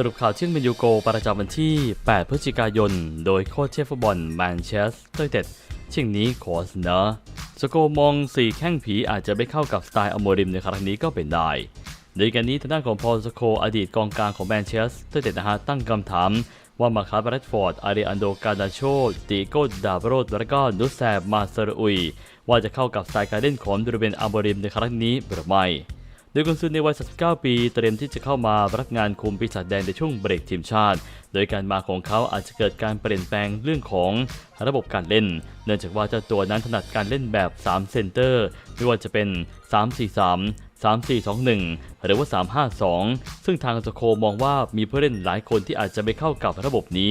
สรุปข่าวเชื่องเมนยูโกประจำวันที่ 8 พฤศจิกายน โดยโค้ชเชฟฟุตบอลแมนเชสเตอร์เต็ดเช่งนี้ขอเสนอสโกมอง4แข้งผีอาจจะไม่เข้ากับสไตล์อโมริมในครั้งนี้ก็เป็นได้ โดยการนี้ทางด้านของพอลสโคอดีตกองกลางของแมนเชสเตอร์เต็ดนะฮะตั้งคำถามว่ามาคาร์บรัตฟอร์ด อาริอันโด กาดาโชติโกดาบโรดและก็นุสแซบมาซารุอุยว่าจะเข้ากับสไตล์การเล่นของดูเบนอาโมริมในครั้งนี้หรือไม่ โดยกุนซือในวัย 39 ปี เตรียมที่จะเข้ามารับงานคุมปีศาจแดงในช่วงเบรกทีมชาติ โดยการมาของเขาอาจจะเกิดการเปลี่ยนแปลงเรื่องของระบบการเล่น เนื่องจากว่าเจ้าตัวนั้นถนัดการเล่นแบบ 3 เซนเตอร์ ไม่ว่าจะเป็น 3-4-3 3-4-2-1 หรือว่า 3-5-2 ซึ่งทางสโคมองว่ามีผู้เล่นหลายคนที่อาจจะไม่เข้ากับระบบนี้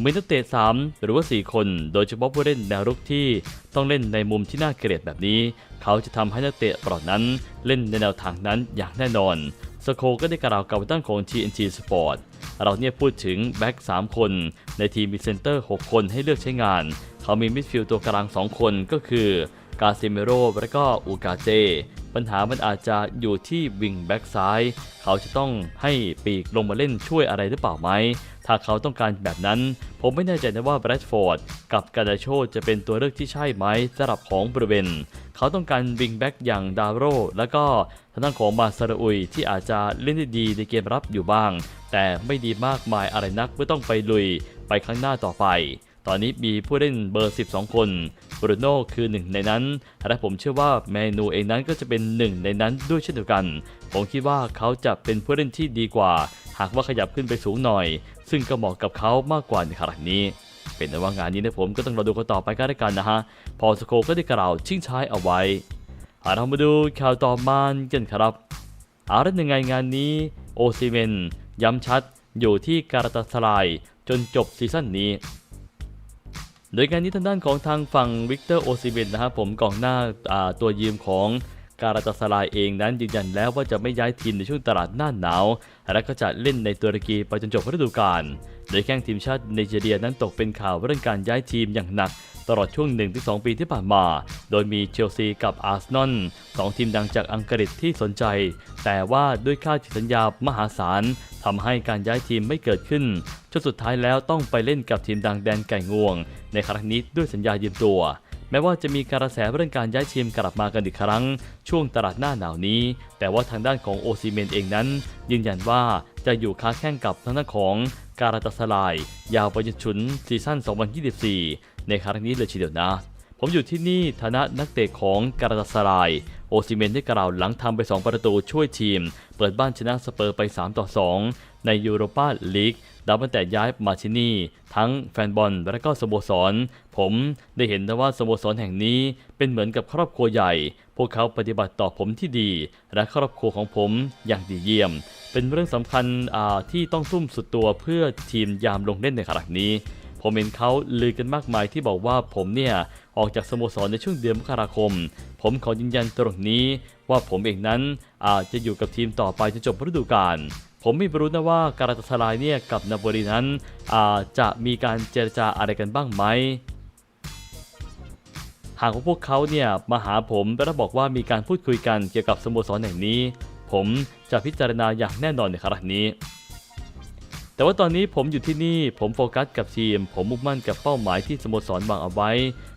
มีนักเตะ3หรือว่า 4 คน โดยเฉพาะผู้เล่นแนวรุกที่ต้องเล่นในมุมที่น่าเกลียดแบบนี้ เขาจะทำให้นักเตะปล่านั้นเล่นในแนวทางนั้นอย่างแน่นอนสโคก็ได้กล่าวกับด้านของ TNT Sport เราเนี่ยพูดถึงแบ็ก3 คน ในทีมมีเซนเตอร์ 6 คนให้เลือกใช้งาน เขามีมิดฟิลด์ตัวกลาง 2 คนก็คือกาซิเมโรและก็อูกาเจ ปัญหามันอาจจะอยู่ที่วิงแบ็กซ้าย เขาจะต้องให้ปีกลงมาเล่นช่วยอะไรหรือเปล่าไหม ถ้าเขาต้องการแบบนั้น ผมไม่แน่ใจนะว่าแบรดฟอร์ดกับกาดาโชจะเป็นตัวเลือกที่ใช่ไหมสำหรับของบริเวณ เขาต้องการวิงแบ็กอย่างดาวโรแล้วก็ทางด้านของมาซาอุยที่อาจจะเล่นได้ดีในเกมรับอยู่บ้าง แต่ไม่ดีมากมายอะไรนักเมื่อต้องไปลุยไปข้างหน้าต่อไป ตอนนี้มีผู้เล่นเบอร์ 12 คนบรูโน่คือหนึ่งในนั้น และผมเชื่อว่าเมนูเองนั้นก็จะเป็นหนึ่งในนั้นด้วยเช่นเดียวกัน ผมคิดว่าเขาจะเป็นผู้เล่นที่ดีกว่า หากว่าขยับขึ้นไปสูงหน่อย ซึ่งก็เหมาะกับเขามากกว่าในขณะนี้เป็นแต่ว่างานนี้นะผมก็ต้องรอดูกันต่อไปกันแล้วกันนะฮะ พอสโคก็ได้กล่าวชิงช้ายเอาไว้เอาเรามาดูข่าวต่อมากันครับเอาละยังไงงานนี้โอซิเมนย้ำชัดอยู่ที่การาตาสลายจนจบซีซั่นนี้ โดยการนี้ทางด้านของทางฝั่งวิกเตอร์โอซิเบนนะครับผมกองหน้าาตัวยืมของการาตาสลายเองนั้นยืนยันแล้วว่าจะไม่ย้ายทีมในช่วงตลาดหน้าหนาว และก็จะเล่นในตุรกีไปจนจบฤดูกาล โดยแข้งทีมชาติไนจีเรียนั้นตกเป็นข่าวเรื่องการย้ายทีมอย่างหนัก ตลอดช่วง 1-2 ปีที่ผ่านมา โดยมีเชลซีกับอาร์เซนอลสองทีมดังจากอังกฤษที่สนใจ แต่ว่าด้วยค่าสัญญามหาศาลทำให้การย้ายทีมไม่เกิดขึ้นจนสุดท้ายแล้วต้องไปเล่นกับทีมดังแดนไก่งวง ในครั้งนี้ด้วยสัญญายืมตัวแม้ว่าจะมีกระแสเรื่องการย้ายทีมกลับมากันอีกครั้ง ช่วงตลาดหน้าหนาวนี้ แต่ว่าทางด้านของโอซิเมนเองนั้น ยืนยันว่าจะอยู่ค้าแข่งกับทางด้านของ การาตาสลาย ยาวไปจนถึงซีซั่น 2024 ในครั้งนี้เลยทีเดียวนะ ผมอยู่ที่นี่ฐานะนักเตะของการาตาสลาย โอซิเมนได้กล่าวหลังทำไป 2 ประตูช่วยทีม เปิดบ้านชนะสเปอร์ไป 3 ต่อ 2 ในยูโรปาลีกดับตั้งแต่ย้ายมาที่นี่ ทั้งแฟนบอลและก็สโมสร ผมได้เห็นนะว่าสโมสรแห่งนี้เป็นเหมือนกับครอบครัวใหญ่ พวกเขาปฏิบัติต่อผมที่ดี และครอบครัวของผมอย่างดีเยี่ยม เป็นเรื่องสำคัญที่ต้องทุ่มสุดตัวเพื่อทีมยามลงเล่นในครั้งนี้ ผมเห็นเขาลือกันมากมายที่บอกว่าผมเนี่ยออกจากสโมสรในช่วงเดือนมกราคม ผมขอยืนยันตรงนี้ว่าผมเองนั้นอาจจะอยู่กับทีมต่อไปจนจบฤดูกาลผมไม่รู้นะว่าการาตาสลายเนี่ยกับนาโปลีนั้นอาจะมีการเจรจาอะไรกันบ้างไหมหากพวกเขาเนี่ยมาหาผมและบอกว่ามีการพูดคุยกันเกี่ยวกับสโมสรแห่งนี้ ผมจะพิจารณาอย่างแน่นอนในครั้งนี้ แต่ว่าตอนนี้ผมอยู่ที่นี่ผมโฟกัสกับทีม ผมมุ่งมั่นกับเป้าหมายที่สโมสรวางเอาไว้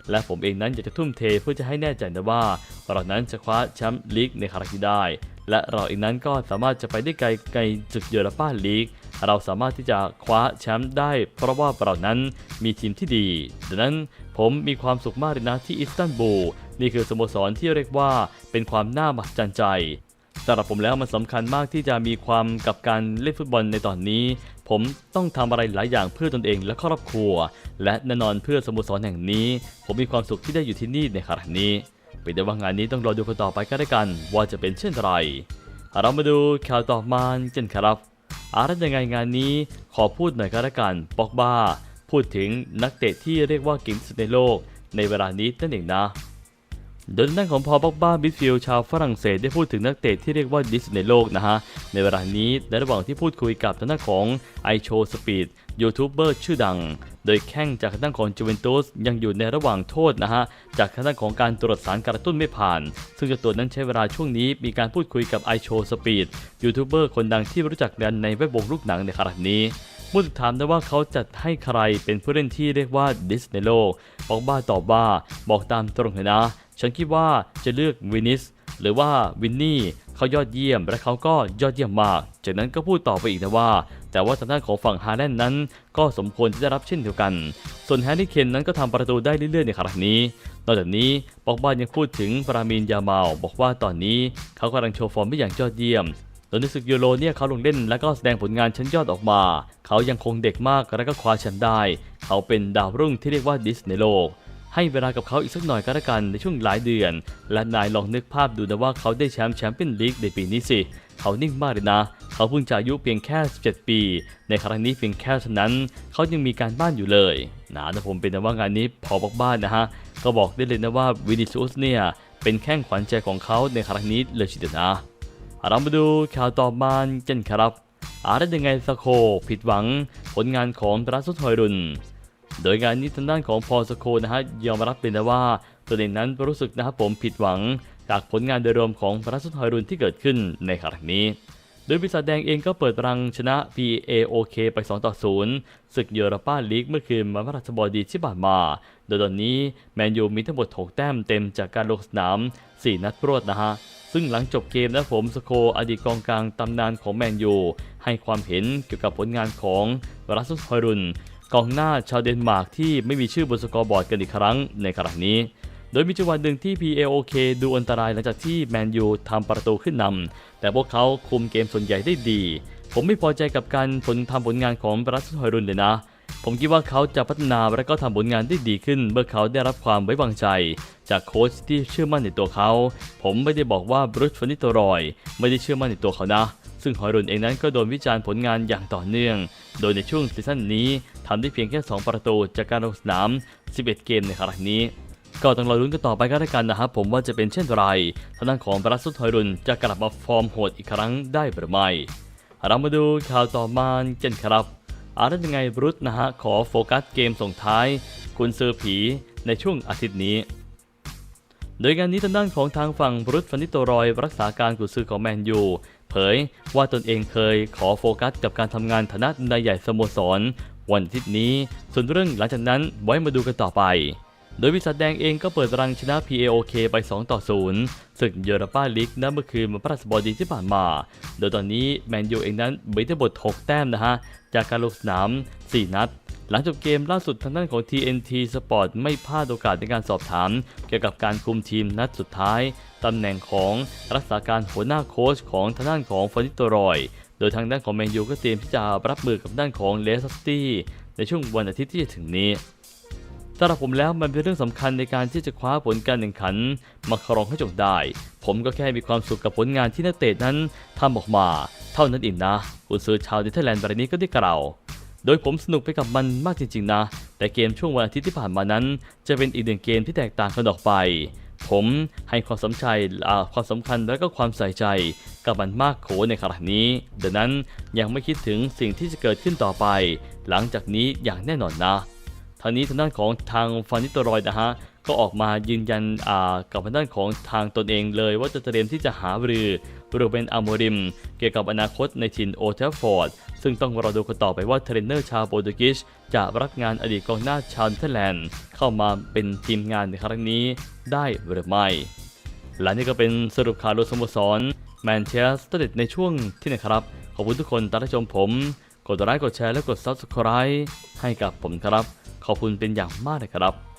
และผมเองนั้นอยากจะทุ่มเทเพื่อจะให้แน่ใจนะว่าเรานั้นจะคว้าแชมป์ลีกในครั้งนี้ได้ และเราเองนั้นก็สามารถจะไปได้ไกลไกลจุดยูโรปาลีกเราสามารถที่จะคว้าแชมป์ได้ เพราะว่าเรานั้นมีทีมที่ดี ดังนั้นผมมีความสุขมากเลยนะที่อิสตันบูล นี่คือสโมสรที่เรียกว่าเป็นความน่ามหัศจรรย์ใจ สำหรับผมแล้วมันสำคัญมากที่จะมีความกับการเล่นฟุตบอลในตอนนี้ ผมต้องทำอะไรหลายอย่างเพื่อตนเองและครอบครัว และแน่นอนเพื่อสโมสรแห่งนี้ ผมมีความสุขที่ได้อยู่ที่นี่ในครั้งนี้เป็นแต่ว่างานนี้ต้องรอดูกันต่อไปกันได้กัน ว่าจะเป็นเช่นไรเรามาดูข่าวต่อมากันครับอาร์ตยังไงงานนี้ขอพูดหน่อยก็แล้วกันปอกบ้า พูดถึงนักเตะที่เรียกว่าเก่งสุดในโลก ในเวลานี้นั่นเองนะ โดยทางด้านของพอบอกบ้าบิดฟิลชาวฝรั่งเศสได้พูดถึงนักเตะที่เรียกว่าดิสในโลกนะฮะ ในเวลานี้ในระหว่างที่พูดคุยกับทางด้านของไอโชสปีดยูทูบเบอร์ชื่อดัง โดยแข้งจากทางด้านของจูเวนตุสยังอยู่ในระหว่างโทษนะฮะ จากทางด้านของการตรวจสารกระตุ้นไม่ผ่าน ซึ่งเจ้าตัวนั้นใช้เวลาช่วงนี้มีการพูดคุยกับไอโชสปีดยูทูบเบอร์คนดังที่รู้จักกันในแวดวงลูกหนังในขณะนี้เมื่อถูกถามได้ว่าเขาจะให้ใครเป็นผู้เล่นที่เรียกว่าดิสในโลกบอกบ้าตอบว่าบอกตามตรงเลยนะ ฉันคิดว่าจะเลือกวินิสหรือว่าวินนี่เขายอดเยี่ยม และเขาก็ยอดเยี่ยมมาก จากนั้นก็พูดต่อไปอีกนะว่า แต่ว่าทางด้านของฝั่งฮาแลนด์นั้น ก็สมควรที่จะรับเช่นเดียวกัน ส่วนแฮร์รี่เคนนั้นก็ทำประตูได้เรื่อยๆในครั้งนี้ นอกจากนี้ปอกบ้ายังพูดถึงปรามินยาเมาบอกว่าตอนนี้เขากำลังโชว์ฟอร์มได้อย่างยอดเยี่ยมโดยในศึกยูโรเนี่ยเขาลงเล่นและก็แสดงผลงานชั้นยอดออกมา เขายังคงเด็กมากและก็คว้าแชมป์ได้ เขาเป็นดาวรุ่งที่เรียกว่าดิสในโลก ให้เวลากับเขาอีกสักหน่อยก็แล้วกันในช่วงหลายเดือน และนายลองนึกภาพดูนะว่าเขาได้แชมป์แชมเปี้ยนลีกในปีนี้สิ เขานิ่งมากเลยนะ เขาเพิ่งจะอายุเพียงแค่ 17 ปี ในครั้งนี้เพียงแค่เท่านั้น เขายังมีการบ้านอยู่เลยนะแต่ผมเป็นนะว่างานนี้พอบอกบ้านนะฮะ ก็บอกได้เลยนะว่าวินิซูสเนี่ยเป็นแข้งขวัญใจของเขาในครั้งนี้เลยทีเดียวนะเรามาดูข่าวต่อมากันครับอาร์ตยังไงสโคผิดหวังผลงานของปราสุทอยรุน โดยงานนี้ทางด้านของพอสโคนะฮะยอมรับเลยนะว่าตัวเองนั้นรู้สึกนะครับผมผิดหวัง จากผลงานโดยรวมของปราสุทอยรุนที่เกิดขึ้นในครั้งนี้ โดยปีศาจแดงเองก็เปิดรังชนะ PAOK ไป 2 ต่อ 0 ศึกยูโรปาลีกเมื่อคืนวันพฤหัสบดีที่ผ่านมา โดยตอนนี้แมนยูมีทั้งหมด6แต้มเต็มจากการลงสนาม 4 นัดรวดนะฮะซึ่งหลังจบเกมนะผมสโคอดีตกองกลางตำนานของแมนยูให้ความเห็นเกี่ยวกับผลงานของวรัสซุสฮอยรุน กองหน้าชาวเดนมาร์กที่ไม่มีชื่อบนสกอร์บอร์ดกันอีกครั้งในครั้งนี้ โดยมีจังหวะหนึ่งที่ PAOK ดูอันตรายหลังจากที่แมนยูทำประตูขึ้นนำแต่พวกเขาคุมเกมส่วนใหญ่ได้ดี ผมไม่พอใจกับการผลทำผลงานของบรัสฮอยรุนเลยนะ ผมคิดว่าเขาจะพัฒนาและก็ทำผลงานได้ดีขึ้น เมื่อเขาได้รับความไว้วางใจ จากโค้ชที่เชื่อมั่นในตัวเขา ผมไม่ได้บอกว่าบรูซฟานิโตรอย ไม่ได้เชื่อมั่นในตัวเขานะ ซึ่งฮอยรุนเองนั้นก็โดนวิจารณ์ผลงานอย่างต่อเนื่อง โดยในช่วงซีซั่นนี้ทำได้เพียงแค่ 2 ประตูจากการลงสนาม 11 เกมในครั้งนี้ ก็ต้องรอลุ้นกันต่อไปก็แล้วกันนะครับผมว่าจะเป็นเช่นไรทางด้านของบรัสซุทอยรุนจะกลับมาฟอร์มโหดอีกครั้งได้หรือไม่เรามาดูข่าวต่อมากันครับอาร์ตยังไงบรุษนะฮะขอโฟกัสเกมส่งท้าย คุณซื้อผีในช่วงอาทิตย์นี้ โดยงานนี้ทางด้านของทางฝั่งบรุษฟันนิโตรอย รักษาการกุญซือของแมนยู เผยว่าตนเองเคยขอโฟกัสกับการทำงานฐานะนายใหญ่สโมสร วันทิตนี้ ส่วนเรื่องหลังจากนั้นไว้มาดูกันต่อไป โดยวิสัทแดงเองก็เปิดรังชนะ PAOK ไป 2 ต่อ 0 ศึกยูโรปาลีกนัดเมื่อคืนวันพฤหัสบดีที่ผ่านมา โดยตอนนี้แมนยูเองนั้นมีทั้งหมด6แต้มนะฮะ จากการลงสนาม 4 นัดหลังจบเกมล่าสุดทางด้านของ TNT Sport ไม่พลาดโอกาสในการสอบถาม เกี่ยวกับการคุมทีมนัดสุดท้าย ตำแหน่งของรักษาการหัวหน้าโค้ชของทางด้านของฟอนิโตรอย โดยทางด้านของแมนยูก็เตรียมที่จะรับมือกับด้านของเลสตี้ในช่วงวันอาทิตย์ที่จะถึงนี้สำหรับผมแล้วมันเป็นเรื่องสำคัญในการที่จะคว้าผลการแข่งขัน มาครองให้จงได้ ผมก็แค่มีความสุขกับผลงานที่นักเตะนั้นทำออกมา เท่านั้นเองนะคุณซื้อชาวเนเธอร์แลนด์รายนี้ก็ได้กล่าวโดยผมสนุกไปกับมันมากจริงๆนะ แต่เกมช่วงวันอาทิตย์ที่ผ่านมานั้น จะเป็นอีกหนึ่งเกมที่แตกต่างกันออกไป ผมให้ความสำคัญความสำคัญและก็ความใส่ใจกับมันมากโขในขณะนี้ ดังนั้นยังไม่คิดถึงสิ่งที่จะเกิดขึ้นต่อไป หลังจากนี้อย่างแน่นอนนะทางนี้ทางด้านของทางฟานิตรอยนะฮะก็ออกมายืนยันกับทางด้านของทางตนเองเลยว่าจะเตรียมที่จะหารือ รูเบนอาโมริม เกี่ยวกับอนาคตในทีมโอเทฟฟอร์ด ซึ่งต้องรอดูกันต่อไปว่าเทรนเนอร์ชาวโปรตุเกสจะรับงานอดีตกองหน้าชาวเนเธอร์แลนด์เข้ามาเป็นทีมงานในครั้งนี้ได้หรือไม่และนี่ก็เป็นสรุปข่าวโดยสโมสรแมนเชสเตอร์ในช่วงที่นะครับ ขอบคุณทุกคนที่รับชมผม กดไลค์กดแชร์และกด Subscribe ให้กับผมครับ ขอบคุณเป็นอย่างมากเลยครับ